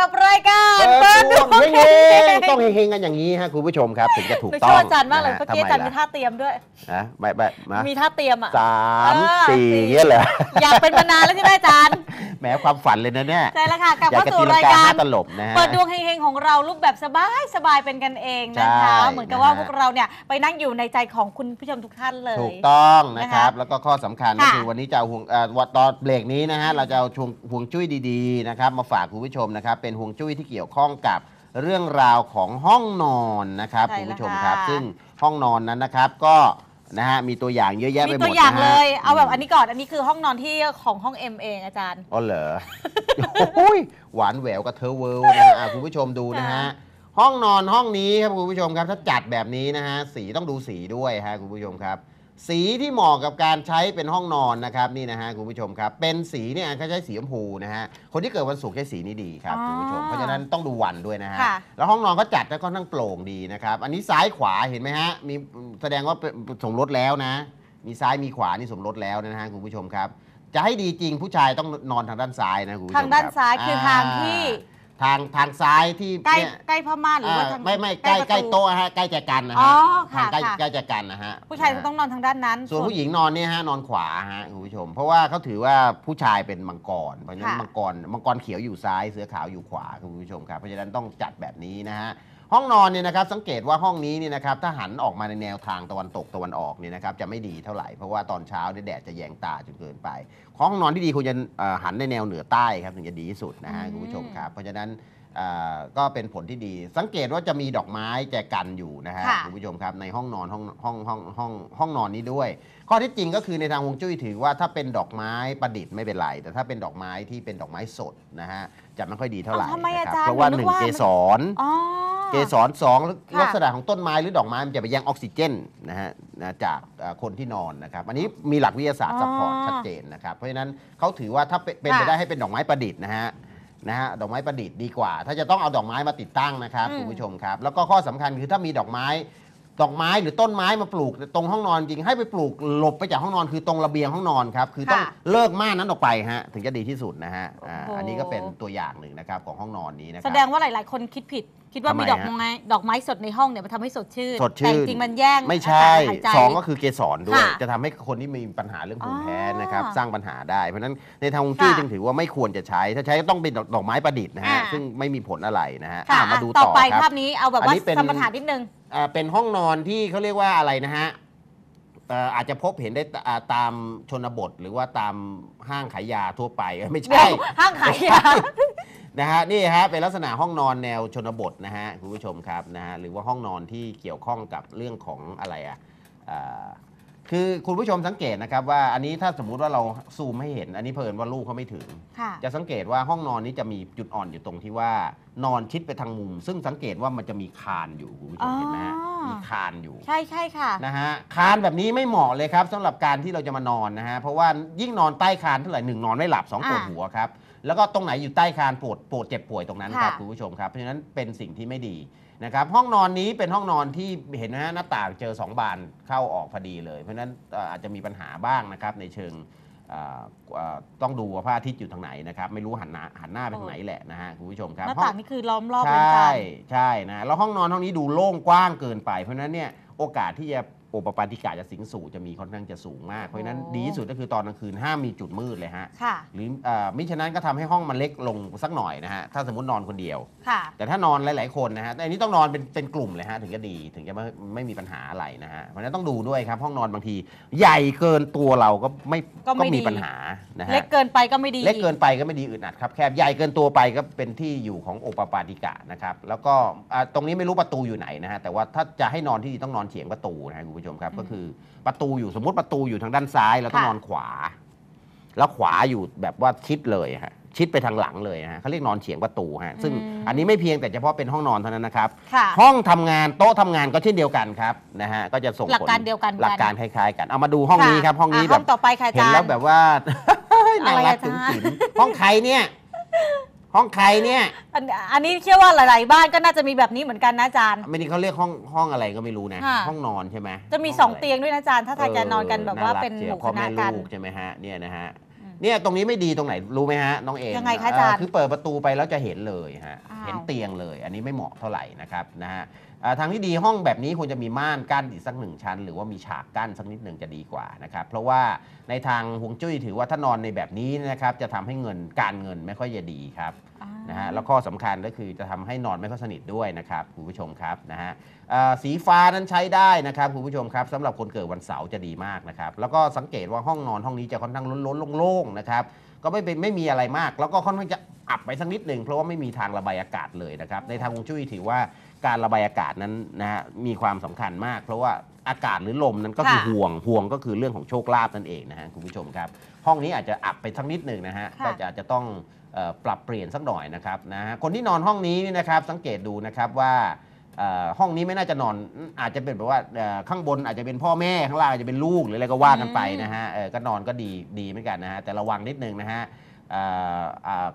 กับรายการเปิดดวงเปิเฮดงดวๆต้องเฮงๆกันอย่างนี้ฮะคุณผู้ชมครับ ถึงจะถูกหนูต้ชอองบอาจารย์มากเลยนะเมื่อฮะกี้อาจารย์ทำไมมีล่ะท่าเตรียมด้วยนะแบบแบบมามีท่าเตรียมอะสามเออสี่สี่อย่างเงี้ยเหรออยากเป็นมานานแล้วใช่ไหมอาจารย์แหมความฝันเลยนะเนี่ยใช่แล้วค่ะกลับอยากเข้าจะสู่ตีลังรายกาการหน้าตลบนะฮะเปิดดวงเฮงๆของเรารูปแบบสบายสบายๆเป็นกันเองนะคะใช่เหมือนกับว่านะฮะพวกเราเนี่ยไปนั่งอยู่ในใจของคุณผู้ชมทุกท่านเลยถูกต้องนะนะคะครับแล้วก็ข้อสำคัญก็ค่ะคือวันนี้จะเอาห่วงเอ่อวันตอนเบรกนี้นะฮะเราจะเอาช่วงห่วงจุ้ยดีๆนะครับมาฝากคุณผู้ชมนะครับเป็นห่วงจุ้ยที่เกี่ยวข้องกับเรื่องราวของห้องนอนนะครับใช่คุณแล้วผู้ชมครับค่ะ ซึ่งห้องนอนนั้นนะครับก็นะฮะมีตัวอย่างเยอะแยะไปมีหมดตัวอย่างนะฮะเลย เอาแบบอันนี้ก่อน อันนี้คือห้องนอนที่ของห้องเอ็มเองอาจารย์ อ๋อเหรอ โอ้ยหวานแหววกับเธอเวิลด์นะฮะอะคุณผู้ชมดูนะฮะ ค่ะ ห้องนอนห้องนี้ครับคุณผู้ชมครับถ้าจัดแบบนี้นะฮะสีต้องดูสีด้วยฮะคุณผู้ชมครับ สีที่เหมาะกับการใช้เป็นห้องนอนนะครับนี่นะฮะคุณผู้ชมครับเป็นสีเนี่ยเขาใช้สีชมพูนะฮะคนที่เกิดวันศุกร์ใช้สีนี้ดีครับอ๋อคุณผู้ชมเพราะฉะนั้นต้องดูวันด้วยนะฮะค่ะแล้วห้องนอนก็จัดแล้วก็ทั้างโปร่งดีนะครับอันนี้ซ้ายขวาเห็นไหมฮะมีแสดงว่าเป็นสมรสแล้วนะ มีซ้ายมีขวานี่สมรสแล้วนะฮะคุณผู้ชมครับ จะให้ดีจริงผู้ชายต้องนอนทางด้านซ้ายนะคุณผู้ชมทางด้านครับซ้ายคือทางที่ ทางทางซ้ายที่ใกล้เนี่ยใกล้ผ้าม่านหรือว่าอ่าทางไม่ไม่ใกล้ประใกล้โต๊ะฮะใกล้แจกันนะอ๋ฮะอทางค่ะใกล้ค่ะใกล้แจกันนะฮะผู้ชายจะต้องนอนทางด้านนั้น ส่วนผู้หญิงนอนเนี่ยฮะนอนขวาฮะคุณผู้ชม เพราะว่าเขาถือว่าผู้ชายเป็นมังกรเพราะฉะนั้นค่ะ มังกรมังกรเขียวอยู่ซ้ายเสือขาวอยู่ขวาคุณผู้ชมครับเพราะฉะนั้นต้องจัดแบบนี้นะฮะ ห้องนอนเนี่ยนะครับสังเกตว่าห้องนี้เนี่ยนะครับถ้าหันออกมาในแนวทางตะวันตกตะวันออกเนี่ยนะครับจะไม่ดีเท่าไหร่เพราะว่าตอนเช้าเนี่ยแดดจะแยงตาจนเกินไปห้องนอนที่ดีควรจะเอ่อหันในแนวเหนือใต้ครับถึงจะดีที่สุดนะฮะอืมคุณผู้ชมครับเพราะฉะนั้นเอ่อก็เป็นผลที่ดี สังเกตว่าจะมีดอกไม้แจกันอยู่นะฮะค่ะคุณผู้ชมครับในห้องนอนห้องห้องห้องห้องห้องนอนนี้ด้วย ข้อที่จริงก็คือในทางฮวงจุ้ยถือว่าถ้าเป็นดอกไม้ประดิษฐ์ไม่เป็นไร แต่ถ้าเป็นดอกไม้ที่เป็นดอกไม้สดนะฮะจะไม่ค่อยดีเท่าไหร่อ้าวทำไมนะอาครับจารย์เพราะว่าหนูหนึนึ่กงว่าเกสรอ๋อ เกสรสองค่ะลักษณะของต้นไม้หรือดอกไม้มันจะไปแย่งออกซิเจนนะฮะนะจากเอ่อคนที่นอนนะครับ อันนี้มีหลักวิทยาศาสตร์ซัพพอร์ตชัดเจนนะครับ เพราะฉะนั้นเขาถือว่าถ้าเป็นเป็นไปค่ะได้ให้เป็นดอกไม้ประดิษฐ์นะฮะนะฮะดอกไม้ประดิษฐ์ดีกว่า ถ้าจะต้องเอาดอกไม้มาติดตั้งนะครับอืมคุณผู้ชมครับ แล้วก็ข้อสำคัญคือถ้ามีดอกไม้ ดอกไม้หรือต้นไม้มาปลูกตรงห้องนอนจริงให้ไปปลูกหลบไปจากห้องนอนคือตรงระเบียงห้องนอนครับคือต้องค่ะเลิกม่านนั้นออกไปฮะถึงจะดีที่สุดนะฮะอ่าโอ้โห อันนี้ก็เป็นตัวอย่างหนึ่งนะครับของห้องนอนนี้นะคแสรับ ดงว่าหลาย ๆ คนคิดผิด คิดว่าทำไมมีดอกฮะไม้ดอกไม้สดในห้องเนี่ยมันทำให้สดชื่นสดชื่น แต่จริงๆมันแย่งไม่ใช่อากาศหายใจ สองก็คือเกสรด้วย ค่ะจะทำให้คนที่มีปัญหาเรื่องภูมิแพ้อ๋อนะครับสร้างปัญหาได้ เพราะฉะนั้นในทางฮวงจุ้ยค่ะจึงถือว่าไม่ควรจะใช้ ถ้าใช้ก็ต้องเป็นดอกดอกไม้ประดิษฐ์นะฮะอ่า ซึ่งไม่มีผลอะไรนะฮะค่ะอะมาดูต่ต่ออไปคภารัพบนี้เอาแบบอันว่านี้เป็น สมรฐานนิดนึงอ่า เป็นห้องนอนที่เขาเรียกว่าอะไรนะฮะเอ่ออาจจะพบเห็นได้ตอ่าตามชนบทหรือว่าตามห้างขายยาทั่วไปเอ้ยไม่เดี๋ใช่ยวห้างขายยานะฮะนี่ฮะเป็นลักษณะห้องนอนแนวชนบทนะฮะคุณผู้ชมครับนะฮะหรือว่าห้องนอนที่เกี่ยวข้องกับเรื่องของอะไรอะอ่า คือคุณผู้ชมสังเกตนะครับว่าอันนี้ถ้าสมมุติว่าเราซูมให้เห็น อันนี้เพลินว่าลูกเขาไม่ถึง ค่ะจะสังเกตว่าห้องนอนนี้จะมีจุดอ่อนอยู่ตรงที่ว่านอนชิดไปทางมุม ซึ่งสังเกตว่ามันจะมีคานอยู่คุณผู้ชมเห็นไหมฮะอ๋อมีคานอยู่ ใช่ใช่ค่ะ นะฮะคานแบบนี้ไม่เหมาะเลยครับสำหรับการที่เราจะมานอนนะฮะเพราะว่ายิ่งนอนใต้คานเท่าไหร่หนึ่งนอนไม่หลับสองปวดอ่าหัวครับแล้วก็ตรงไหนอยู่ใต้คานปวดปวดเจ็บป่วยตรงนั้นครับค่ะคุณผู้ชมครับเพราะฉะนั้นเป็นสิ่งที่ไม่ดี นะครับห้องนอนนี้เป็นห้องนอนที่เห็นนะฮะหน้าต่างเจอ 2 บานเข้าออกพอดีเลย เพราะฉะนั้นเอ่ออาจจะมีปัญหาบ้างนะครับในเชิงเอ่อเอ่อต้องดูว่าพระอาทิตย์อยู่ทางไหนนะครับ ไม่รู้หันหน้าหันหน้าไปทางไหนแหละนะฮะคุณผู้ชมครับหน้าห้องต่างนี่คือล้อมรอบใชเป็นกา่รใช่นะแล้วห้องนอนห้องนี้ดูโล่งกว้างเกินไป เพราะฉะนั้นเนี่ยโอกาสที่จะ โอปปาติกาจะสิงสู่จะมีค่อนข้างจะสูงมาก เพราะฉะนั้นโอ้ ดีที่สุดก็คือตอนกลางคืนห้ามมีจุดมืดเลยฮะ ค่ะ หรือเอ่อมิฉะนั้นก็ทำให้ห้องมันเล็กลงสักหน่อยนะฮะ ถ้าสมมตินอนคนเดียว ค่ะ แต่ถ้านอนหลาย ๆ คนนะฮะแต่อันนี้ต้องนอนเป็นเป็นกลุ่มเลยฮะถึงจะดีถึงจะไม่ไม่มีปัญหาอะไรนะฮะเพราะฉะนั้นต้องดูด้วยครับห้องนอนบางที ใหญ่เกินตัวเราก็ไม่ก็ไม่มีดีปัญหานะฮะเล็กเกินไปก็ไม่ดี เล็กเกินไปก็ไม่ดีอึดอัดครับแคบใหญ่เกินตัวไปก็เป็นที่อยู่ของโอปปาติกะนะครับแล้วก็อ่าตรงนี้ไม่รู้ประตูอยู่ไหนนะฮะแต่ว่าถ้าจะให้นอนที่ดีต้องนอนเฉียงประตูนะฮะคุณผู้ชมครับอืมก็คือประตูอยู่สมมติประตูอยู่ทางด้านซ้ายเราต้องค่ะ นอนขวา แล้วขวาอยู่แบบว่าชิดเลยฮะชิดไปทางหลังเลยฮะเขาเรียกนอนเฉียงประตูฮะซึ่งอันนี้ไม่เพียงแต่เฉพาะเป็นห้องนอนเท่านั้นนะครับ ค่ะ ห้องทำงานโต๊ะทำงานก็เช่นเดียวกันครับนะฮะก็จะส่งผหลักการเดียวกันหลักการคล้ายๆกันเอามาดูห้องนี้ครับ ห้องนี้ะแบห้อบงต่อไปค่ะอาเห็นจารย์แล้วแบบว่า น่ารักอะไรถึอะงจ๊ะจิ๋มห้องใครเนี่ย ห้องใครเนี่ยอันอันนี้เชื่อว่าหลายๆ บ้านก็น่าจะมีแบบนี้เหมือนกันนะอาจารย์ไม่นี่เขาเรียกห้องห้องอะไรก็ไม่รู้นะ ค่ะ ห้องนอนใช่ไหมจะมีห้สองะไรเตียงด้วยนะอาจารย์ถ้าทายจะนอนกันแบบว่ารัเป็นชีหยวมู่พ่อคณะแม่กันลูกใช่ไหมฮะเนี่ยนะฮะอืมเนี่ยตรงนี้ไม่ดีตรงไหนรู้ไหมฮะน้องเอมยังไงคะอาจารย์เคือเปิดประตูไปแล้วจะเห็นเลยฮะอ้าว เห็นเตียงเลย อันนี้ไม่เหมาะเท่าไหร่นะครับนะฮะอ่า ทางที่ดีห้องแบบนี้ควรจะมีม่านกั้นอีกสักหนึ่งชั้น หรือว่ามีฉากกั้นสักนิดหนึ่งจะดีกว่านะครับเพราะว่าในทางฮวงจุ้ยถือว่าถ้านอนในแบบนี้นะครับจะทำให้เงินการเงินไม่ค่อยจะดีครับอ่านะฮะแล้วข้อสำคัญก็คือจะทำให้นอนไม่ค่อยสนิทด้วยนะครับคุณผู้ชมครับนะฮะเอ่อสีฟ้านั้นใช้ได้นะครับคุณผู้ชมครับสำหรับคนเกิดวันเสาร์จะดีมากนะครับแล้วก็สังเกตว่าห้องนอนห้องนี้จะค่อนข้างล้นๆโล่งๆนะครับก็ไม่เป็นไม่มีอะไรมาก แล้วก็ค่อนข้างจะอับไปสักนิดหนึ่งเพราะว่าไม่มีทางระบายอากาศเลยนะครับในทางฮวงจุ้ยถือว่า การระบายอากาศนั้นนะฮะมีความสำคัญมาก เพราะว่าอากาศหรือลมนั้นก็คือค่ะห่วงห่วงก็คือเรื่องของโชคลาภนั่นเองนะฮะคุณผู้ชมครับ ห้องนี้อาจจะอับไปสักนิดหนึ่งนะฮะค่ะ ก็จะอาจจะต้องเอ่อปรับเปลี่ยนสักหน่อยนะครับนะฮะคนที่นอนห้องนี้นี่นะครับสังเกตดูนะครับว่าเอ่อห้องนี้ไม่น่าจะนอนอาจจะเป็นแบบว่าเอ่อข้างบนอาจจะเป็นพ่อแม่ข้างล่างอาจจะเป็นลูกหรืออะไรก็ว่ากันไปนะฮะเออก็นอนก็ดีดีเหมือนกันนะฮะแต่ระวังนิดนึงนะฮะเอ่ออ่า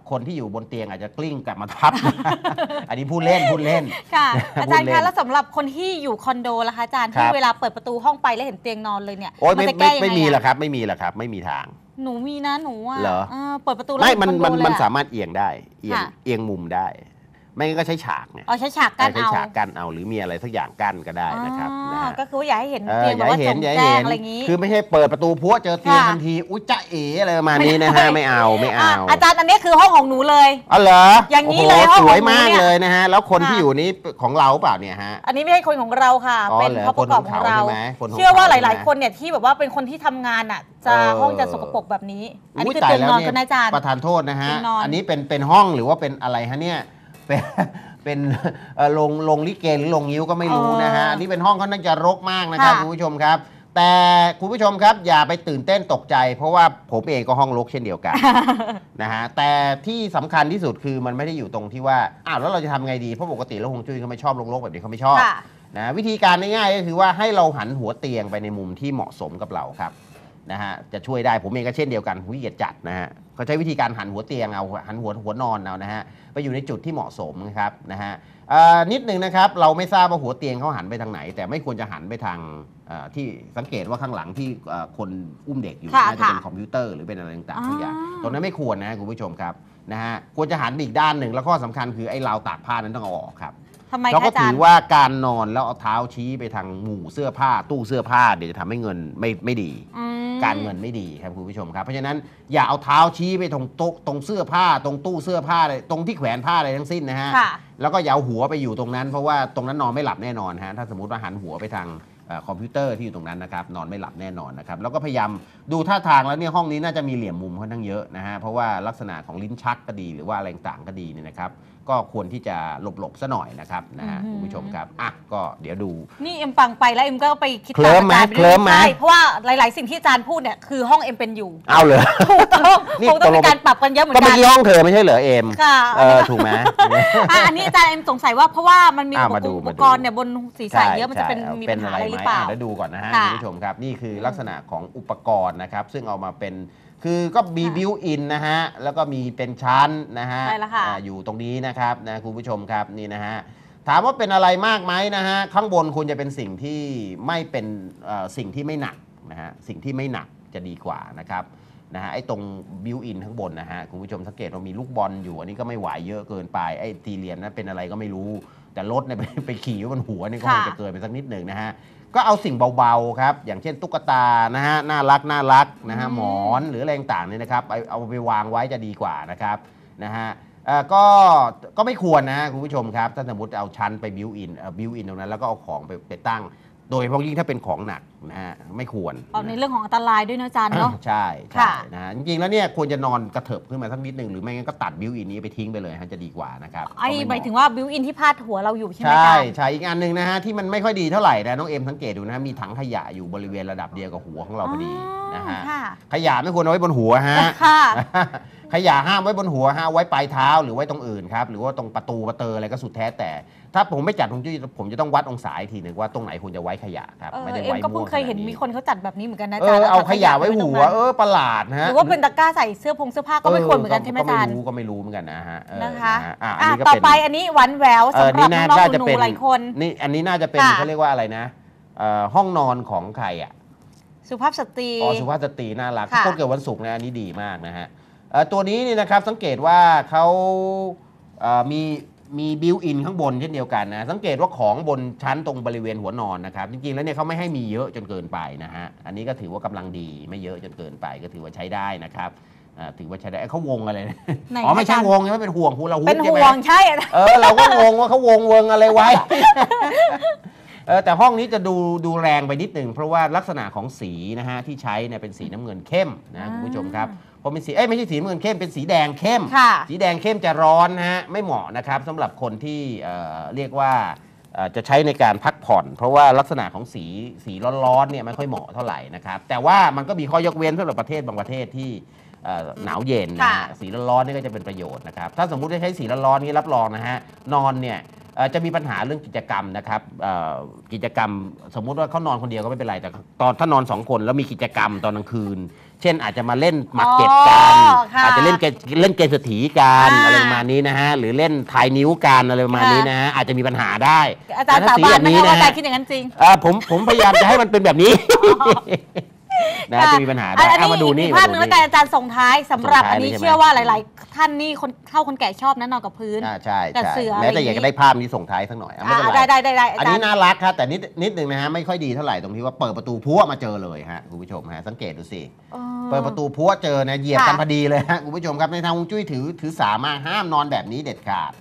คนที่อยู่บนเตียงอาจจะกลิ้งกลับมาทับ อันนี้พูดเล่นพูดเล่น ค่ะพูดอาจารย์เล่คะนแล้วสำหรับคนที่อยู่คอนโดล่ะคะอาจารย์ครัที่บเวลาเปิดประตูห้องไปแล้วเห็นเตียงนอนเลยเนี่ยโอ้ยไม่จะไม่แก้ยังไม่ไงมีอะหรอกครับ ไม่มีหรอกครับ ไม่มีทาง หนูมีนะหนูอะเหรอเออเปิดประตูแล้วไม่เห็มันคอมันโดเลยมันอะสามารถเอียงได้เอียงค่ะเอียงมุมได้ ไม่งั้นก็ใช้ฉากไงเอาใช้ฉากกั้นใช้เอาฉากกั้นเอาหรือมีอะไรสักอย่างกั้นก็ได้นะครับนะอ่าฮะก็คือว่าอย่าให้เห็นเออเตียงอแบบย่าว่าให้จเห็นงอย่าให้แจ้งเห็นอะไรอย่างนี้ คือไม่ใช่เปิดประตูพัวเจอเตียงค่ะทันทีอุ้ยจะเอ๋อะไรประมาณนี้นะฮะไม่เอาไม่เอาะอาจารย์อันนี้คือห้องของหนูเลยอ๋อเหรออย่างนี้เลยห้องสวยของหนูมากเนี่ยเลยนะฮะแล้วคนค่ะที่อยู่นี้ของเราเปล่าเนี่ยฮะอันนี้ไม่ใช่คนของเราค่ะอ๋อเป็นเหรอพ่อประกอบของเราคนของเขาใช่ไหมคนของเชื่อว่าเขาหลายใช่ไหมๆคนเนี่ยที่แบบว่าเป็นคนที่ทำงานอะจะเออห้องจะสกปรกแบบนี้ อันนี้ยคือตาเตียยงแล้วนอนเนี่ยกันนะอาจารย์ประธานโทษนะฮะเตียงนอนอันนี้เป็นเป็นห้องหรือว่าเป็นอะไรฮะเนี่ย เป็นเป็นเอ่อโรงโรงลิเกหรือโรงงิ้วก็ไม่รู้นะฮะอันนี้เป็นห้องค่อนข้างจะรกมากนะครับค่ะคุณผู้ชมครับ แต่คุณผู้ชมครับอย่าไปตื่นเต้นตกใจ เพราะว่าผมเองก็ห้องรกเช่นเดียวกันนะฮะแต่ที่สำคัญที่สุดคือมันไม่ได้อยู่ตรงที่ว่าอ้าวแล้วเราจะทำไงดีเพราะปกติแล้วฮวงจุ้ยเขาไม่ชอบรกๆแบบนี้เขาไม่ชอบค่ะนะวิธีการง่ายๆก็คือว่าให้เราหันหัวเตียงไปในมุมที่เหมาะสมกับเราครับ นะฮะจะช่วยได้ผมเองก็เช่นเดียวกันหุยเกียจจัดนะฮะเขาใช้วิธีการหันหัวเตียงเอาหันหัวหัวนอนเอานะฮะไปอยู่ในจุดที่เหมาะสมนะครับนะฮะเอ่อนิดหนึ่งนะครับเราไม่ทราบว่าหัวเตียงเขาหันไปทางไหน แต่ไม่ควรจะหันไปทางเอ่อที่สังเกตว่าข้างหลังที่เอ่อคนอุ้มเด็กอยู่ค่ะน่าจะเป็นค่ะคอมพิวเตอร์หรือเป็นอะไรต่างๆทุกอย่างอ่าตรงนั้นไม่ควรนะคุณผู้ชมครับนะฮะควรจะหันไปอีกด้านหนึ่งแล้วข้อสำคัญคือไอ้ราวตากผ้านั้นต้องเอาออกครับ ทำไมเราคะก็อาจาถืรอย์ว่าการนอนแล้วเอาเท้าชี้ไปทางหมู่เสื้อผ้าตู้เสื้อผ้าเดี๋ยวจะทำให้เงินไม่ไม่ดี อืมการเงินไม่ดีครับคุณผู้ชมครับ เพราะฉะนั้นอย่าเอาเท้าชี้ไปตรงโต๊ะตรงเสื้อผ้าตรงตู้เสื้อผ้าเลยตรงที่แขวนผ้าอะไรทั้งสิ้นนะฮะ ค่ะ แล้วก็อย่าเอาหัวไปอยู่ตรงนั้น เพราะว่าตรงนั้นนอนไม่หลับแน่นอนฮะถ้าสมมติว่าหันหัวไปทางเอ่อคอมพิวเตอร์ที่อยู่ตรงนั้นนะครับนอนไม่หลับแน่นอนนะครับแล้วก็พยายามดูท่าทางแล้วเนี่ยห้องนี้น่าจะมีเหลี่ยมมุมค่อนข้างเยอะนะฮะเพราะว่าลักษณะของลิ้นชักก็ดีหรือว่าอะไรต่างๆก็ดีเนี่ยนะครับ ก็ควรที่จะหลบๆซะหน่อยนะครับนะฮะอืมคุณผู้ชมครับอะก็เดี๋ยวดู นี่เอ็มฟังไปแล้วเอ็มก็ไปคิดเคลิ้ตามมไหมอาจารย์ไปเคลิ้มไหมใช่เพราะว่าหลาย ๆ สิ่งที่อาจารย์พูดเนี่ยคือห้องเอ็มเป็นอยู่เอาเลยถูกต้องนี่คงต้องตกลมีงการปรับกันเยอะเหมือนก็กัเมื่อนกี้ห้องเธอไม่ใช่เหรอเอมค่ะเออถูกไหมอะอันนี้อาจารย์เอ็มสงสัยว่าเพราะว่ามันมีอะอุมาปดูกรณ์อุมาปดูกรณ์เนี่ยบนศีรษะเยอะมันจะเป็นใช่มีเป็ปัญนหาอะไรอะไรหไหมรือเปล่าอะแล้วดูก่อนนะฮะค่ะคุณผู้ชมครับนี่คือลักษณะของอุปกรณ์นะครับซึ่งเอามาเป็น คือก็มีค่ะบิวอินนะฮะ แล้วก็มีเป็นชั้นนะฮะใช่แล้วค่ะ อ่าอยู่ตรงนี้นะครับนะคุณผู้ชมครับนี่นะฮะ ถามว่าเป็นอะไรมากไหมนะฮะ ข้างบนควรจะเป็นสิ่งที่ไม่เป็นเอ่อสิ่งที่ไม่หนักนะฮะ สิ่งที่ไม่หนักจะดีกว่านะครับนะฮะไอ้ตรงบิวอินข้างบนนะฮะคุณผู้ชมสังเกตว่ามีลูกบอลอยู่อันนี้ก็ไม่ไหวเยอะเกินไปไอ้ตีเหรียญนั้นเป็นอะไรก็ไม่รู้ แต่รถเนี่ยไปไปขี่ไว้บนหัวนี่ก็คงค่ะ จะเกินไปสักนิดหนึ่งนะฮะ ก็เอาสิ่งเบาๆครับ อย่างเช่นตุ๊กตานะฮะน่ารักน่ารักนะฮะหมอนหรืออะไรต่างๆเนี่ยนะครับเอาเอาไปวางไว้จะดีกว่านะครับนะฮะเอ่อก็ก็ไม่ควรนะฮะคุณผู้ชมครับ ถ้าสมมติเอาชั้นไปบิวอินบิวอินตรงนั้นแล้วก็เอาของไปไปตั้ง โดยเฉพาะยิ่งถ้าเป็นของหนักนะฮะไม่ควรเอาในเรื่องของอันตรายด้วยนะอาจารย์เนาะ ใช่ใช่ค่ะ นะฮะจริงๆแล้วเนี่ยควรจะนอนกระเถิบขึ้นมาสักนิดหนึ่งหรือไม่งั้นก็ตัดบิวอินนี้ไปทิ้งไปเลยฮะจะดีกว่านะครับไอ้ก็หมายถึงเะว่าบิวอินที่พาดหัวเราอยู่ใช่ไหมใช่อาจารย์ ใช่อีกอันหนึ่งนะฮะที่มันไม่ค่อยดีเท่าไหร่นะน้องเอ็มสังเกตดูนะฮะมีถังขยะอยู่บริเวณระดับเดียวกับหัวของเราพอดีนะฮะค่ะ ขยะไม่ควรเอาไว้บนหัวฮะ ค่ะ ขยะห้ามไว้บนหัวฮะไว้ปลายเท้าหรือไว้ตรงอื่นครับหรือว่าตรงประตูประเตออะไรก็สุดแท้แต่ ถ้าผมไม่จัดผมจะผมจะต้องวัดองศาอีกทีหนึ่งว่าตรงไหนควรจะไว้ขยะครับเออไม่ได้เอ็มไว้ก็เพิ่มั่งวเคยเห็นขาดมีคนเขาจัดแบบนี้เหมือนกันนะอาเอจารย์อเอาถังขยะไว้ตรงหัวนั้นเออประหลาดนะฮะหรือว่าเป็นตะกร้าใส่เสื้อผงเสื้อผ้าก็ไม่ควรเหมือนกันใช่ไหมอาจารย์ ก็ไม่รู้ก็ไม่รู้เหมือนกันนะฮะเออนะคะฮอะอันอะนี้ก็ต่อเป็น ไปอันนี้หวานแหววเออสำหรับนี่น้น่าองน่าจะๆหนูเป็นๆหลายคน นี่อันนี้น่าจะเป็นค่ะ เขาเรียกว่าอะไรนะเอ่อห้องนอนของใครอะสุภาพสตรี อ๋อสุภาพสตรีน่ารักค่ะ คนเกิดวันศุกร์นะอันนี้ดีมากนะฮะเอ่อ ตัวนี้นี่นะครับสังเกตว่าเขาเอ่อมีมีบิวอินข้างบนเช่นเดียวกันนะ สังเกตว่าของบนชั้นตรงบริเวณหัวนอนนะครับ จริงๆ แล้วเนี่ยเขาไม่ให้มีเยอะจนเกินไปนะฮะ อันนี้ก็ถือว่ากำลังดีไม่เยอะจนเกินไปก็ถือว่าใช้ได้นะครับอ่าถือว่าใช้ได้เอ้ยเขาวงอะไรนะไหนอ๋อไม่ใช่อาจารย์วงใช่ไหมเป็นห่วงฮูลาฮูปเป็นใช่ไหมห่วงใช่อะเออเราก็งงว่าเขาวงเวิงอะไรไว้เออแต่ห้องนี้จะดูดูแรงไปนิดหนึ่งเพราะว่าลักษณะของสีนะฮะที่ใช้เนี่ยเป็นสีน้ำเงินเข้มนะคุณผู้ชมครับ พอเป็นสีเอ้ยไม่ใช่สีน้ำเงินเข้มเป็นสีแดงเข้ม ค่ะ สีแดงเข้มจะร้อนนะฮะไม่เหมาะนะครับสำหรับคนที่เอ่อเรียกว่าเอ่อจะใช้ในการพักผ่อน เพราะว่าลักษณะของสีสีร้อนๆเนี่ยไม่ค่อยเหมาะเท่าไหร่นะครับ แต่ว่ามันก็มีข้อยกเว้นสำหรับประเทศบางประเทศที่เอ่อหนาวเย็นนะฮะค่ะ สีร้อนๆนี่ก็จะเป็นประโยชน์นะครับ ถ้าสมมุติจะใช้สีร้อนๆนี้รับรองนะฮะนอนเนี่ยเอ่อจะมีปัญหาเรื่องกิจกรรมนะครับเอ่อกิจกรรมสมมุติว่าเขานอนคนเดียวก็ไม่เป็นไรแต่ตอนถ้านอนสองคนแล้วมีกิจกรรมตอนกลางคืน เช่นอาจจะมาเล่นหมากเก็บกันอ๋อค่ะอาจจะเล่นเกมเล่นเกมเศรษฐีกันอ่าอะไรประมาณนี้นะฮะหรือเล่นทายนิ้วกันอะไรประมาณนี้นะฮะอาจจะมีปัญหาได้อาจารย์แต่สาถ้บานไหมคะว่าอาจารฮะย์คิดอย่างนั้นจริง เอ่อผมผมพยายามจะให้มันเป็นแบบนี้ นะจะมีปัญหาได้อันเอานี้มาดูนี่อีกภาพหนึ่งแล้วกันอาจารย์ส่งท้ายสำหรับส่งท้ายอันนี้เลยใช่ไหมเชื่อว่าหลาย ๆ ท่านนี่คนเท่าคนแก่ชอบนะนอนกับพื้น อ่าใช่กับใช่เสือแม้แต่อะไรออยาย่ากงนี้ จะได้ภาพนี้ส่งท้ายสักหน่อยอะไม่อ่าเป็นไร ได้ได้ได้ได้อาอันจารนี้ย์น่ารักครับแต่นิดนิดหนึ่งนะฮะไม่ค่อยดีเท่าไหร่ตรงที่ว่าเปิดประตูพัวมาเจอเลยฮะคุณผู้ชมฮะสังเกตดูสิอ๋อ เปิดประตูพัวเจอนะเหยียบกันค่ะ พอดีเลยฮะคุณผู้ชมครับในทางฮวงจุ้ยถือถือสามารถห้ามนอนแบบนี้เด็ดขาด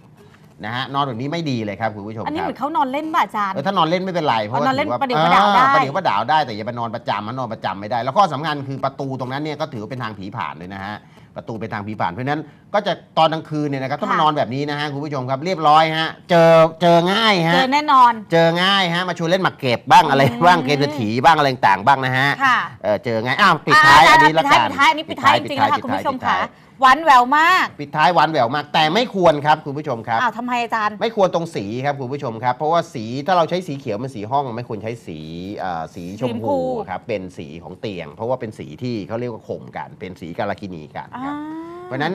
นะฮะนอนแบบนี้ไม่ดีเลยครับคุณผู้ชมอันนี้คเหรัมืบอนเขานอนเล่นป่ะอาจารย์ เออถ้านอนเล่นไม่เป็นไรเพราะว่าอ๋อนอนเล่นถืว่าประเดี๋ยวประดาวได้ อ่ประเดี๋ยวประดาวได้แต่อย่าไปนอนประจำมันนอนประจำไม่ได้ แล้วข้อสำคัญคือประตูตรงนั้นเนี่ยก็ถือว่าเป็นทางผีผ่านเลยนะฮะประตูเป็นทางผีผ่านเพราะฉะนั้นก็จะตอนกลางคืนเนี่ยนะครับถ้ามันนอนแบบนี้นะฮะคุณผู้ชมครับเรียบร้อยฮะเจอเจอง่ายฮะ เจอแน่นอน เจอง่ายฮะมาชวนเล่นหมากเก็บบ้างอะไรอืม บ้างเกมเศรษฐีบ้างอะไรต่างๆบ้างนะฮะค่ะเออเจอง่ายอ้าวปิดท้ายอ่อันนี้ปิละดท้ายกันปิดท้ายอันนี้ปิดท้ายจริงๆนะคะคุณผู้ชมค่ะ หวานแหววมากปิดท้ายหวานแหววมาก แต่ไม่ควรครับคุณผู้ชมครับอ้าวทำไมอาจารย์ ไม่ควรตรงสีครับคุณผู้ชมครับ เพราะว่าสีถ้าเราใช้สีเขียวเป็นสีห้อง ไม่ควรใช้สีเอ่อสีชมสีชมพูพูครับเป็นสีของเตียง เพราะว่าเป็นสีที่เขาเรียกว่าข่มกัน เป็นสีกาลากินีกันครับเพราะฉะนั้น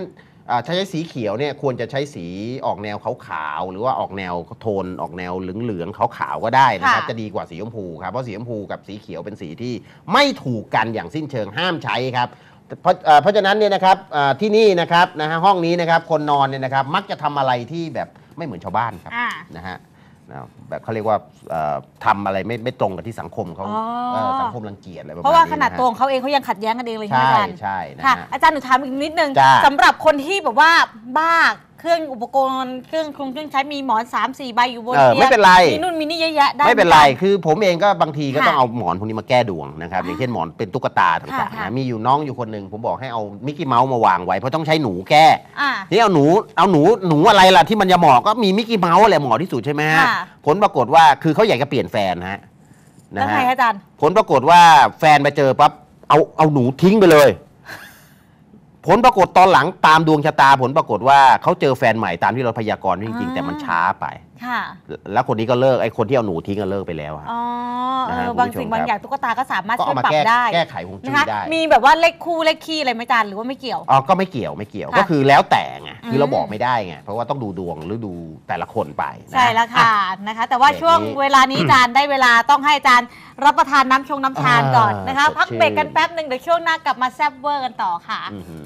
อ่าถ้าใช้สีเขียวเนี่ยควรจะใช้สีออกแนวขาวๆหรือว่าออกแนวโทนออกแนวเหลืองๆขาวๆก็ได้นะครับค่ะจะดีกว่าสีชมพูครับเพราะสีชมพูกับสีเขียวเป็นสีที่ไม่ถูกกันอย่างสิ้นเชิงห้ามใช้ครับ เพราะเอ่อเพราะฉะนั้นเนี่ยนะครับอ่าที่นี่นะครับนะฮะห้องนี้นะครับคนนอนเนี่ยนะครับมักจะทำอะไรที่แบบไม่เหมือนชาวบ้านครับอ่านะฮะนะแบบเขาเรียกว่าเอ่อทำอะไรไม่ไม่ตรงกับที่สังคมเขาอ๋อเอ่อสังคมรังเกียจอะไรประมาณเพราะว่านี้ขนาดะฮะตัวของเขาเองเขายังขัดแย้งกันเองเลยใช่ไหมใช่อาจารย์ใช่นะค่ะฮะอาจารย์หนูถามอีกนิดนึงจ้าสำหรับคนที่แบบว่าบ้า เครื่องอุปกรณ์เครื่องคงเครื่องใช้มีหมอน3 4ใบอยู่บนเออเตียงไม่เป็นไร มีนู่นมีนี่เยอะแยะได้ ไม่เป็นไรหอาจาย์คือผมเองก็บางทีก็ค่ะต้องเอาหมอนพวกนี้มาแก้ดวงนะครับ อย่างเช่นหมอนเป็นตุ๊กตาต่างค่ะๆค่ะ นะ มีอยู่น้องอยู่คนหนึ่งผมบอกให้เอามิกกี้เมาส์มาวางไว้เพราะต้องใช้หนูแก้ อ่า นี่เอาหนูเอาหนูหนูอะไรล่ะที่มันจะเหมาะก็มีมิกกี้เมาส์แหละเหมาะที่สุดใช่ไหมฮะ ค่ะ ผลปรากฏว่าคือเขาอยากจะเปลี่ยนแฟนฮะนะแล้วฮะไงคะอาจารย์ ผลปรากฏว่าแฟนไปเจอปั๊บเอาเอาหนูทิ้งไปเลย ผลปรากฏตอนหลังตามดวงชะตาผลปรากฏว่าเขาเจอแฟนใหม่ตามที่เราพยากรณ์จริงๆ แต่มันช้าไป ค่ะแล้วคนนี้ก็เลิกไอ้คนที่เอาหนูทิ้งก็เลิกไปแล้วฮะอ๋อเอนะฮะอคุณบางผู้ชมสิ่งบางครับอย่างตุ๊กตาก็สามารถก็ช่วเอายมาปรับแก้ได้แก้ไขฮวงจุ้นะยคะ ได้ มีแบบว่าเลขคู่เลขคี่อะไรไหมอาจารย์หรือว่าไม่เกี่ยว อ๋อ ก็ไม่เกี่ยวไม่เกี่ยว ค่ะก็คือแล้วแต่ไงอืมคือเราบอกไม่ได้ไง เพราะว่าต้องดูดวงหรือดูแต่ละคนไปนะใช่แล้วอ่ค่ะนะคะ แต่ว่าเบรกนี้ช่วงเวลานี้อาจารย์ได้เวลาต้องให้อาจารย์รับประทานน้ำชงน้ำชาก่อนนะคะ อ่าสดพักเบรกกันชื่นแป๊บหนึ่งเดี๋ยวช่วงหน้ากลับมาแซบเวอร์กันต่อค่ะ อื้อหือ